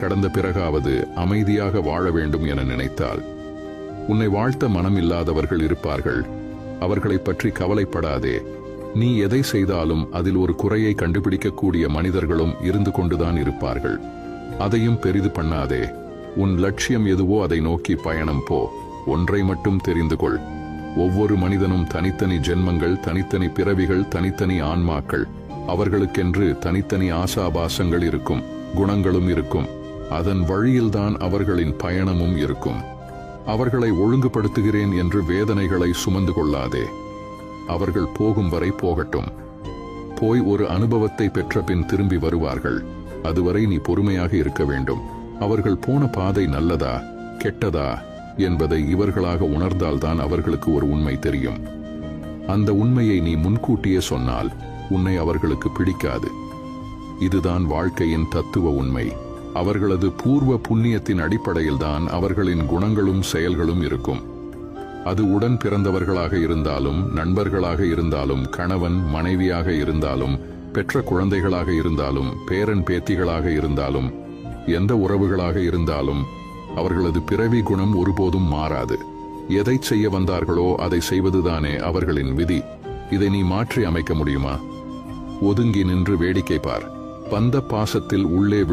கடந்த பிறகாவது அமைதியாக வாழ வேண்டும் என நினைத்தால் உன்னை வாழ்த்த மனம் இல்லாதவர்கள் இருப்பார்கள். அவர்களைப் பற்றி கவலைப்படாதே. நீ எதை செய்தாலும் அதில் ஒரு குறையை கண்டுபிடிக்கக்கூடிய மனிதர்களும் இருந்து கொண்டுதான் இருப்பார்கள். அதையும் பெரிது பண்ணாதே. உன் லட்சியம் எதுவோ அதை நோக்கி பயணம் போ. ஒன்றை மட்டும் தெரிந்து கொள். ஒவ்வொரு மனிதனும் தனித்தனி ஜென்மங்கள் தனித்தனி பிறவிகள் தனித்தனி ஆன்மாக்கள். அவர்களுக்கென்று தனித்தனி ஆசாபாசங்கள் இருக்கும் குணங்களும் இருக்கும். அதன் வழியில்தான் அவர்களின் பயணமும் இருக்கும். அவர்களை ஒழுங்குபடுத்துகிறேன் என்று வேதனைகளை சுமந்து கொள்ளாதே. அவர்கள் போகும் வரை போகட்டும். போய் ஒரு அனுபவத்தை பெற்ற பின் திரும்பி வருவார்கள். அதுவரை நீ பொறுமையாக இருக்க வேண்டும். அவர்கள் போன பாதை நல்லதா கெட்டதா என்பதை இவர்களாக உணர்ந்தால்தான் அவர்களுக்கு ஒரு உண்மை தெரியும். அந்த உண்மையை நீ முன்கூட்டியே சொன்னால் உன்னை அவர்களுக்கு பிடிக்காது. இதுதான் வாழ்க்கையின் தத்துவ உண்மை. அவர்களது பூர்வ புண்ணியத்தின் அடிப்படையில்தான் அவர்களின் குணங்களும் செயல்களும் இருக்கும். அது உடன் பிறந்தவர்களாக இருந்தாலும் நண்பர்களாக இருந்தாலும் கணவன் மனைவியாக இருந்தாலும் பெற்ற குழந்தைகளாக இருந்தாலும் பேரன் பேத்திகளாக இருந்தாலும் எந்த உறவுகளாக இருந்தாலும் அவர்களது பிறவி குணம் ஒருபோதும் மாறாது. எதை செய்ய வந்தார்களோ அதை செய்வதுதானே அவர்களின் விதி. இதை நீ மாற்றி அமைக்க முடியுமா? ஒதுங்கி நின்று வேடிக்கை பார். பந்த பாசத்தில் உள்ளே